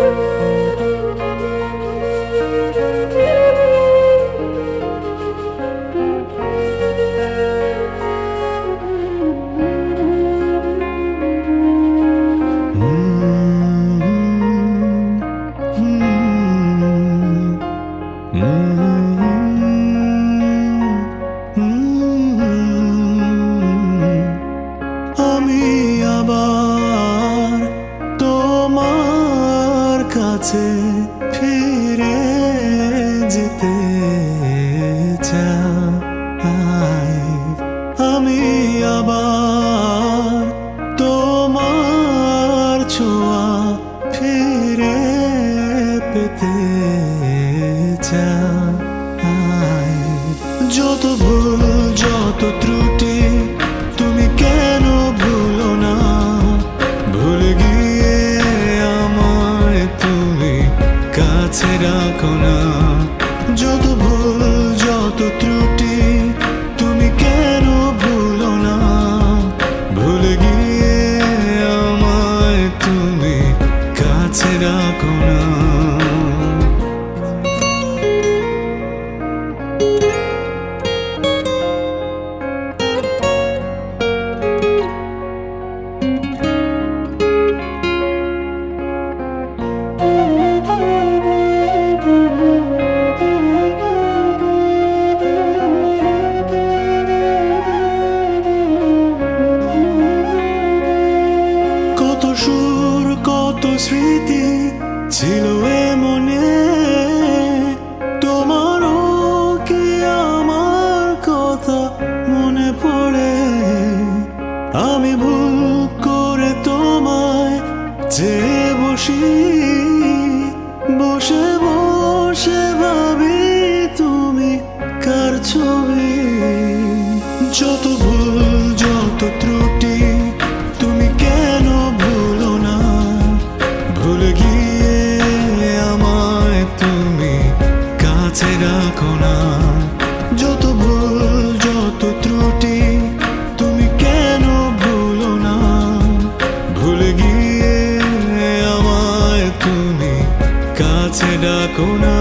啊。কাছে ফিরে যেতে চাই। আমি আবার তোমার ছোঁয়া ফিরে পেতে কাছে স্মৃতি ছিল এ মনে তোমারও কি আমার কথা মনে পড়ে? আমি ভুল করে তোমায় যে বসি। রাখো না। যত ভুল, যত ত্রুটি, তুমি কেন ভুলো না? ভুলে গিয়ে আমায় তুমি কাছে ডাকো না।